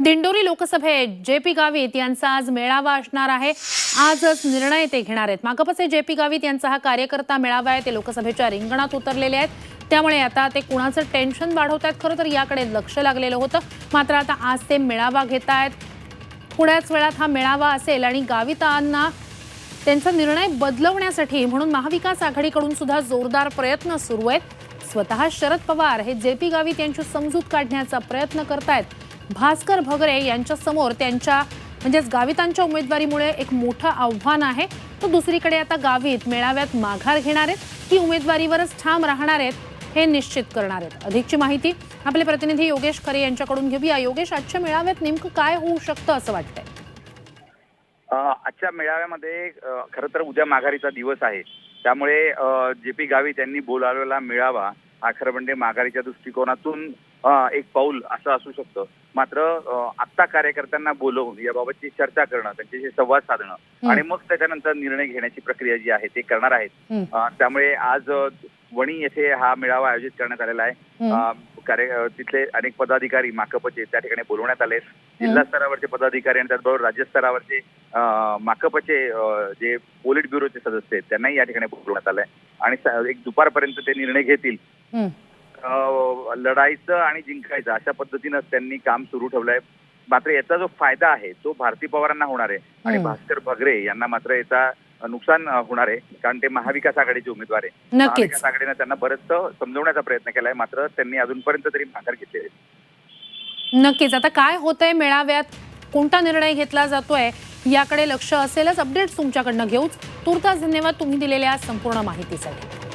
दिंडोरी लोकसभेत J P Gavit यांचा आज मेळावा असणार आहे. आजच निर्णय ते घेणार आहेत. मागपचे जे पी गावित यांचा हा कार्यकर्ता मेळावा आहे. ते लोकसभेच्या रिंगणात उतरलेले आहेत. त्यामुळे आता ते कुणाचं टेन्शन वाढवत आहेत खरं तर याकडे लक्ष लागलेलं होतं. मात्र आता आज ते मेळावा घेत आहेत. थोड्याच वेळात हा मेळावा असेल आणि गावितांना त्यांचा निर्णय बदलवण्यासाठी म्हणून महाविकास आघाडीकडून सुद्धा जोरदार प्रयत्न सुरू आहेत. स्वतः शरद पवार हे जे पी गावित यांची समजूत काढण्याचा प्रयत्न करतायत. भास्कर भगरे यांच्या समोर त्यांच्या म्हणजेच गावितांच्या उमेदवारीमुळे एक मोठं आव्हान आहे. तर दुसरीकडे आता गावित मेळाव्यात माघार घेणार आहेत. की उमेदवारीवरच ठाम राहणार आहेत हे निश्चित करणार आहेत. अधिकची माहिती आपले प्रतिनिधी योगेश खरे यांच्याकडून घेऊया. योगेश आजच्या मेळाव्यात नेमकं काय होऊ शकतं असं वाटतंय? आजच्या मेळाव्यामध्ये खरं तर उद्या माघारीचा दिवस आहे. त्यामुळे जे पी गावित यांनी बोलावलेला मेळावा खरं म्हणजे माघारीच्या दृष्टिकोनातून एक पाऊल असं असू शकतं. मात्र आत्ता कार्यकर्त्यांना बोलवून याबाबतची चर्चा करणं त्यांच्याशी संवाद साधणं आणि मग त्याच्यानंतर निर्णय घेण्याची प्रक्रिया जी आहे ते करणार आहेत. त्यामुळे आज वणी येथे हा मेळावा आयोजित करण्यात आलेला आहे. कार्य तिथले अनेक पदाधिकारी माकपचे त्या ठिकाणी बोलवण्यात आले जिल्हा स्तरावरचे पदाधिकारी आणि त्याचबरोबर राज्य स्तरावरचे माकपचे जे पोलिट ब्युरोचे सदस्य आहेत त्यांनाही या ठिकाणी बोलवण्यात आलंय. आणि एक दुपारपर्यंत ते निर्णय घेतील. लढायचं आणि जिंकायचं अशा पद्धतीनं त्यांनी काम सुरू ठेवलंय. मात्र याचा जो फायदा आहे तो भारती पवारांना होणार आहे. आणि. भास्कर भगरे यांना मात्र याचा नुकसान होणार आहे. कारण ते महाविकास आघाडीचे उमेदवार आहे. महाविकास आघाडीनं त्यांना बरंचसं समजवण्याचा प्रयत्न केलाय. मात्र त्यांनी अजूनपर्यंत तरी माघार घेतलेली आहे. नक्कीच. आता काय होतंय मेळाव्यात? कोणता निर्णय घेतला जातोय? याकडे लक्ष असेलच. अपडेट्स तुमच्याकडनं घेऊच. तुर्तास धन्यवाद तुम्ही दिलेल्या संपूर्ण माहितीसाठी.